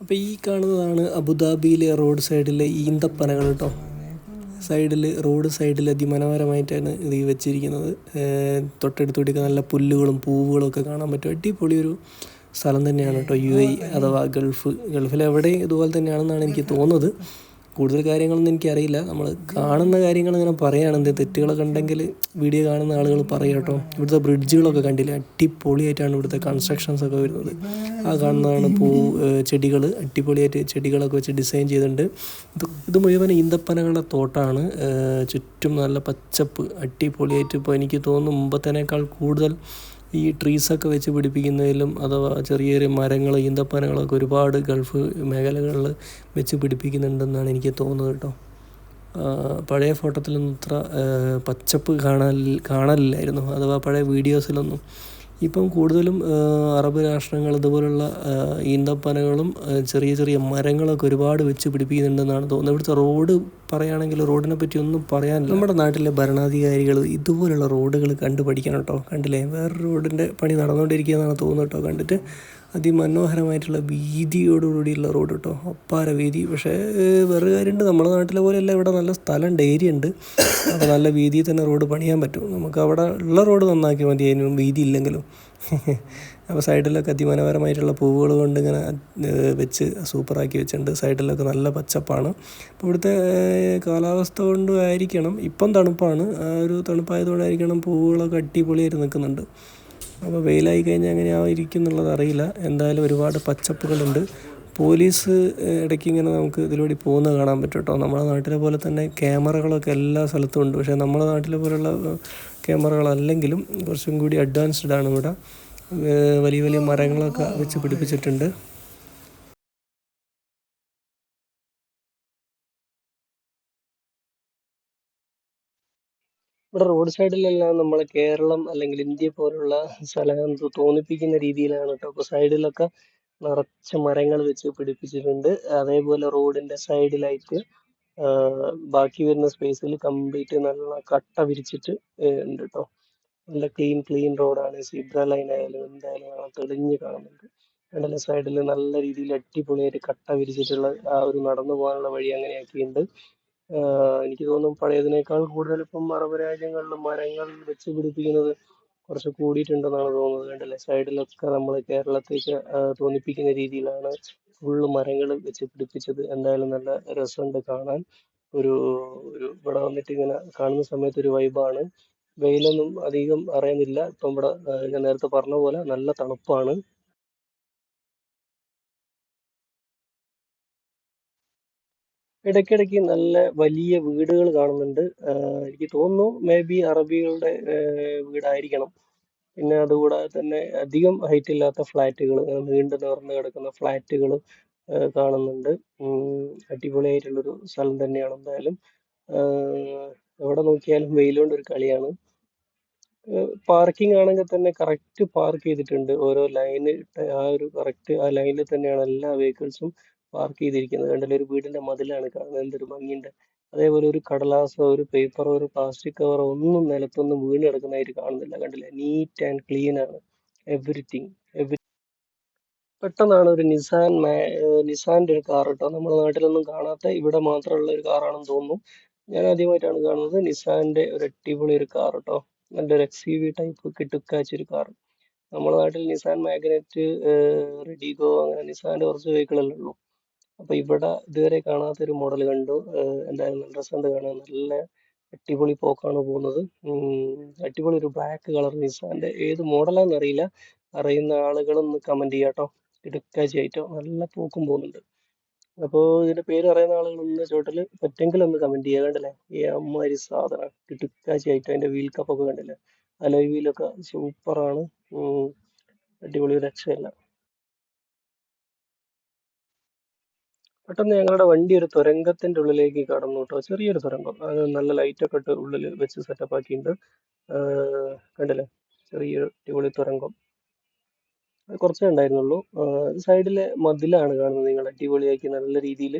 അപ്പോൾ ഈ കാണുന്നതാണ് അബുദാബിയിലെ റോഡ് സൈഡിലെ ഈന്തപ്പനകൾ കേട്ടോ. സൈഡിൽ റോഡ് സൈഡിൽ അതിമനോഹരമായിട്ടാണ് ഇത് വെച്ചിരിക്കുന്നത്. ഏർ തൊട്ടടുത്തൂടിയൊക്കെ നല്ല പുല്ലുകളും പൂവുകളും ഒക്കെ കാണാൻ പറ്റും. അടിപൊളി ഒരു സ്ഥലം തന്നെയാണ് കേട്ടോ. യു എ അഥവാ ഗൾഫ് ഗൾഫിൽ എവിടെ ഇതുപോലെ തന്നെയാണെന്നാണ് എനിക്ക് തോന്നുന്നത്. കൂടുതൽ കാര്യങ്ങളൊന്നും എനിക്കറിയില്ല. നമ്മൾ കാണുന്ന കാര്യങ്ങൾ ഇങ്ങനെ പറയുകയാണ് എന്ത് തെറ്റുകളൊക്കെ ഉണ്ടെങ്കിൽ വീഡിയോ കാണുന്ന ആളുകൾ പറയും കേട്ടോ. ഇവിടുത്തെ ബ്രിഡ്ജുകളൊക്കെ കണ്ടില്ല? അടിപൊളിയായിട്ടാണ് ഇവിടുത്തെ കൺസ്ട്രക്ഷൻസ് ഒക്കെ വരുന്നത്. ആ കാണുന്നതാണ് പൂ ചെടികൾ. അടിപൊളിയായിട്ട് ചെടികളൊക്കെ വെച്ച് ഡിസൈൻ ചെയ്തിട്ടുണ്ട്. ഇത് ഇത് മുഴുവൻ ഈന്തപ്പനകളുടെ തോട്ടമാണ് ചുറ്റും നല്ല പച്ചപ്പ് അടിപൊളിയായിട്ട് ഇപ്പോൾ എനിക്ക് തോന്നുന്നു മുമ്പത്തേനേക്കാൾ കൂടുതൽ ഈ ട്രീസൊക്കെ വെച്ച് പിടിപ്പിക്കുന്നതിലും അഥവാ ചെറിയ ചെറിയ മരങ്ങൾ ഈന്തപ്പനകളൊക്കെ ഒരുപാട് ഗൾഫ് മേഖലകളിൽ വെച്ച് പിടിപ്പിക്കുന്നുണ്ടെന്നാണ് എനിക്ക് തോന്നുന്നത് കേട്ടോ. പഴയ ഫോട്ടോത്തിലൊന്നും ഇത്ര പച്ചപ്പ് കാണാൻ കാണലില്ലായിരുന്നു. അഥവാ പഴയ വീഡിയോസിലൊന്നും ഇപ്പം കൂടുതലും അറബ് രാഷ്ട്രങ്ങൾ ഇതുപോലുള്ള ഈന്തപ്പനകളും ചെറിയ ചെറിയ മരങ്ങളൊക്കെ ഒരുപാട് വെച്ച് പിടിപ്പിക്കുന്നുണ്ടെന്നാണ് തോന്നുന്നത്. ഇവിടുത്തെ റോഡ് പറയുകയാണെങ്കിൽ റോഡിനെ പറ്റി ഒന്നും പറയാനില്ല. നമ്മുടെ നാട്ടിലെ ഭരണാധികാരികൾ ഇതുപോലുള്ള റോഡുകൾ കണ്ടു പഠിക്കണം കേട്ടോ. കണ്ടില്ലേ? വേറെ റോഡിന്റെ പണി നടന്നുകൊണ്ടിരിക്കുകയെന്നാണ് തോന്നുന്നത് കേട്ടോ കണ്ടിട്ട്. അതിമനോഹരമായിട്ടുള്ള വീതിയോടുകൂടിയുള്ള റോഡ് കേട്ടോ. അപ്പാര വീതി പക്ഷേ വേറൊരു കാര്യമുണ്ട്. നമ്മുടെ നാട്ടിലെ പോലെയല്ല ഇവിടെ നല്ല സ്ഥലമുണ്ട് ഏരിയ ഉണ്ട്. അപ്പോൾ നല്ല വീതിയിൽ തന്നെ റോഡ് പണിയാൻ പറ്റും. നമുക്ക് അവിടെ ഉള്ള റോഡ് നന്നാക്കിയാൽ മതി. അതിനും വീതി ഇല്ലെങ്കിലും. അപ്പോൾ സൈഡിലൊക്കെ അതിമനോഹരമായിട്ടുള്ള പൂവുകൾ കൊണ്ട് ഇങ്ങനെ വെച്ച് സൂപ്പറാക്കി വെച്ചിട്ടുണ്ട്. സൈഡിലൊക്കെ നല്ല പച്ചപ്പാണ്. അപ്പോൾ ഇവിടുത്തെ കാലാവസ്ഥ കൊണ്ടും ആയിരിക്കണം. ഇപ്പം തണുപ്പാണ്. ആ ഒരു തണുപ്പായതുകൊണ്ടായിരിക്കണം പൂവുകളൊക്കെ അടിപൊളിയായിട്ട് നിൽക്കുന്നുണ്ട്. അപ്പോൾ വെയിലായി കഴിഞ്ഞാൽ എങ്ങനെയായിരിക്കും എന്നുള്ളത് അറിയില്ല. എന്തായാലും ഒരുപാട് പച്ചപ്പുകളുണ്ട്. പോലീസ് ഇടയ്ക്ക് ഇങ്ങനെ നമുക്ക് ഇതിലൂടെ പോകുന്നത് കാണാൻ പറ്റും കേട്ടോ. നമ്മുടെ നാട്ടിലെ പോലെ തന്നെ ക്യാമറകളൊക്കെ എല്ലാ സ്ഥലത്തും ഉണ്ട്. പക്ഷേ നമ്മുടെ നാട്ടിലെ പോലുള്ള ക്യാമറകളല്ലെങ്കിലും കുറച്ചും കൂടി അഡ്വാൻസ്ഡ് ആണ് ഇവിടെ. വലിയ വലിയ മരങ്ങളൊക്കെ വെച്ച് പിടിപ്പിച്ചിട്ടുണ്ട്. ഇവിടെ റോഡ് സൈഡിലെല്ലാം നമ്മളെ കേരളം അല്ലെങ്കിൽ ഇന്ത്യ പോലുള്ള സ്ഥലം തോന്നിപ്പിക്കുന്ന രീതിയിലാണ് കേട്ടോ അപ്പോൾ സൈഡിലൊക്കെ നിറച്ച് മരങ്ങൾ വെച്ച് പിടിപ്പിച്ചിട്ടുണ്ട്. അതേപോലെ റോഡിന്റെ സൈഡിലായിട്ട് ബാക്കി വരുന്ന സ്പേസിൽ കംപ്ലീറ്റ് നല്ല കട്ട വിരിച്ചിട്ട് ഉണ്ട് കേട്ടോ നല്ല ക്ലീൻ ക്ലീൻ റോഡാണ് സീബ്ര ലൈൻ ആയാലും എന്തായാലും തെളിഞ്ഞ് കാണുന്നുണ്ട്. കണ്ടല്ലേ? സൈഡിൽ നല്ല രീതിയിൽ അടിപൊളിയായിട്ട് കട്ട വിരിച്ചിട്ടുള്ള ആ ഒരു നടന്നു പോകാനുള്ള വഴി അങ്ങനെ ആക്കിയിട്ടുണ്ട് എനിക്ക് തോന്നുന്നു പഴയതിനേക്കാൾ കൂടുതൽ ഇപ്പം അറബ് രാജ്യങ്ങളിൽ മരങ്ങൾ വെച്ച് പിടിപ്പിക്കുന്നത് കുറച്ച് കൂടിയിട്ടുണ്ടെന്നാണ് തോന്നുന്നത്. കണ്ടില്ലേ? സൈഡിലൊക്കെ നമ്മൾ കേരളത്തേക്ക് തോന്നിപ്പിക്കുന്ന രീതിയിലാണ് ഫുള്ള് മരങ്ങൾ വെച്ച് പിടിപ്പിച്ചത്. എന്തായാലും നല്ല രസമുണ്ട് കാണാൻ. ഒരു ഒരു ഇവിടെ വന്നിട്ട് ഇങ്ങനെ കാണുന്ന സമയത്ത് ഒരു വൈബാണ് വെയിലൊന്നും അധികം അറിയുന്നില്ല. ഇപ്പം ഇവിടെ ഞാൻ നേരത്തെ പറഞ്ഞ പോലെ നല്ല തണുപ്പാണ്. ഇടയ്ക്കിടയ്ക്ക് നല്ല വലിയ വീടുകൾ കാണുന്നുണ്ട്. എനിക്ക് തോന്നുന്നു മേ ബി അറബികളുടെ വീടായിരിക്കണം. പിന്നെ അതുകൂടാതെ തന്നെ അധികം ഹൈറ്റ് ഇല്ലാത്ത ഫ്ലാറ്റുകൾ നീണ്ടു നിവർന്ന് കിടക്കുന്ന ഫ്ലാറ്റുകൾ കാണുന്നുണ്ട്. അടിപൊളിയായിട്ടുള്ളൊരു സ്ഥലം തന്നെയാണ് എന്തായാലും. എവിടെ നോക്കിയാലും വെയിലുകൊണ്ട് ഒരു കളിയാണ്. പാർക്കിംഗ് ആണെങ്കിൽ തന്നെ കറക്റ്റ് പാർക്ക് ചെയ്തിട്ടുണ്ട്. ഓരോ ലൈന് ആ ഒരു കറക്റ്റ് ആ ലൈനിൽ തന്നെയാണ് എല്ലാ വെഹിക്കിൾസും പാർക്ക് ചെയ്തിരിക്കുന്നത്. കണ്ടില്ലേ ഒരു വീടിന്റെ മതിലാണ്. കാണുന്നത് എന്തൊരു ഭംഗിയുണ്ട്. അതേപോലെ ഒരു കടലാസോ ഒരു പേപ്പറോ ഒരു പ്ലാസ്റ്റിക് കവറോ ഒന്നും നിലത്തൊന്നും വീണ് കിടക്കുന്നതായിട്ട് കാണുന്നില്ല. കണ്ടില്ലേ? നീറ്റ് ആൻഡ് ക്ലീൻ ആണ്. എവറിത്തിങ് എവറി പെട്ടെന്നാണ് ഒരു നിസാൻ നിസാന്റെ ഒരു കാർ കേട്ടോ നമ്മുടെ നാട്ടിലൊന്നും കാണാത്ത ഇവിടെ മാത്രമുള്ള ഒരു കാറാണെന്ന് തോന്നുന്നു. ഞാൻ ആദ്യമായിട്ടാണ് കാണുന്നത് നിസാന്റെ ഒരു അടിപൊളി ഒരു കാർ കേട്ടോ. നല്ലൊരു എക്സ് വി ടൈപ്പ് കിട്ടുക്കാച്ച ഒരു കാർ നമ്മുടെ നാട്ടിൽ നിസാൻ മാഗ്നറ്റ് റെഡിഗോ അങ്ങനെ നിസാന്റെ കുറച്ച് വെഹിക്കിൾ അല്ലേ ഉള്ളൂ. അപ്പൊ ഇവിടെ ഇതുവരെ കാണാത്ത ഒരു മോഡൽ കണ്ടു. എന്തായാലും നല്ല രസമുണ്ട് കാണാൻ? നല്ല അടിപൊളി പോക്കാണ് പോകുന്നത്. അടിപൊളി ഒരു ബ്ലാക്ക് കളർ നിസാന്റെ ഏത് മോഡലാന്ന് അറിയില്ല. അറിയുന്ന ആളുകളൊന്ന് കമന്റ് ചെയ്യാട്ടോ. ഇടുക്കാച്ചിയായിട്ടോ നല്ല പോക്കും പോകുന്നുണ്ട്. അപ്പോൾ ഇതിന്റെ പേര് അറിയുന്ന ആളുകളൊന്ന് ചോട്ടിൽ പറ്റെങ്കിൽ ഒന്ന് കമന്റ് ചെയ്യുക കണ്ടില്ലേ? ഈ അമ്മാതിരി സാധനം കിടുക്കാച്ചിയായിട്ട് അതിന്റെ വീൽ കപ്പൊക്കെ കണ്ടില്ലേ? അലോയ് വീലൊക്കെ സൂപ്പറാണ് അടിപൊളി രക്ഷയില്ല പെട്ടെന്ന് ഞങ്ങളുടെ വണ്ടി ഒരു തുരങ്കത്തിന്റെ ഉള്ളിലേക്ക് കടന്നു കേട്ടോ. ചെറിയൊരു തുരങ്കം. അത് നല്ല ലൈറ്റ് ഒക്കെ ഇട്ട് ഉള്ളിൽ വെച്ച് സെറ്റപ്പ് ആക്കിയിട്ടുണ്ട്. കണ്ടില്ലേ? ചെറിയൊരു അടിപൊളി തുരങ്കം. അത് കുറച്ചേ ഉണ്ടായിരുന്നുള്ളൂ. സൈഡിലെ മതിലാണ് കാണുന്നത് നിങ്ങൾ. അടിപൊളിയാക്കി നല്ല രീതിയിൽ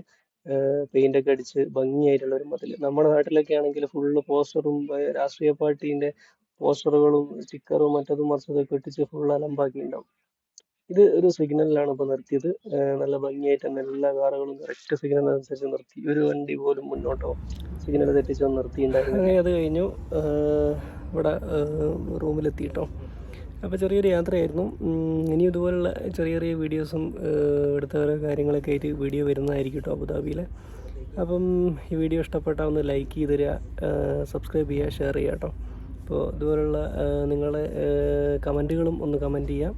പെയിന്റ് ഒക്കെ അടിച്ച് ഭംഗിയായിട്ടുള്ള ഒരു മതിൽ നമ്മുടെ നാട്ടിലൊക്കെ ആണെങ്കിൽ ഫുള്ള് പോസ്റ്ററും രാഷ്ട്രീയ പാർട്ടീന്റെ പോസ്റ്ററുകളും സ്റ്റിക്കറും മറ്റതും മറിച്ചതൊക്കെ ഒട്ടിച്ച് ഫുൾ അലമ്പാക്കി ഉണ്ടാവും ഇത് ഒരു സിഗ്നലിലാണ് ഇപ്പോൾ നിർത്തിയത്. നല്ല ഭംഗിയായിട്ട് തന്നെ എല്ലാ കാറുകളും കറക്റ്റ് സിഗ്നൽ അനുസരിച്ച് നിർത്തി. ഒരു വണ്ടി പോലും മുന്നോട്ടോ സിഗ്നൽ തെറ്റിച്ചൊന്നും നിർത്തിയിട്ടുണ്ടായിരുന്നു അങ്ങനെ അത് കഴിഞ്ഞു. ഇവിടെ റൂമിലെത്തി കേട്ടോ അപ്പോൾ ചെറിയൊരു യാത്രയായിരുന്നു. ഇനി ഇതുപോലുള്ള ചെറിയ ചെറിയ വീഡിയോസും എടുത്ത ഓരോ കാര്യങ്ങളൊക്കെ ആയിട്ട് വീഡിയോ വരുന്നതായിരിക്കും കേട്ടോ അബുദാബിയിലെ. അപ്പം ഈ വീഡിയോ ഇഷ്ടപ്പെട്ടാൽ ഒന്ന് ലൈക്ക് ചെയ്ത് തരിക സബ്സ്ക്രൈബ് ചെയ്യുക ഷെയർ ചെയ്യുക കേട്ടോ. അപ്പോൾ ഇതുപോലുള്ള നിങ്ങളെ കമന്റുകളും ഒന്ന് കമന്റ് ചെയ്യാം.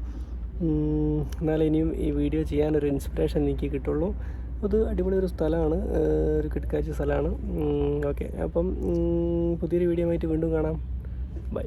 എന്നാലേ ഇനിയും ഈ വീഡിയോ ചെയ്യാനൊരു ഇൻസ്പിറേഷൻ എനിക്ക് കിട്ടുള്ളൂ. അത് അടിപൊളി ഒരു സ്ഥലമാണ് ഒരു കിടക്കാച്ച സ്ഥലമാണ്. ഓക്കെ അപ്പം പുതിയൊരു വീഡിയോ ആയിട്ട് വീണ്ടും കാണാം. ബൈ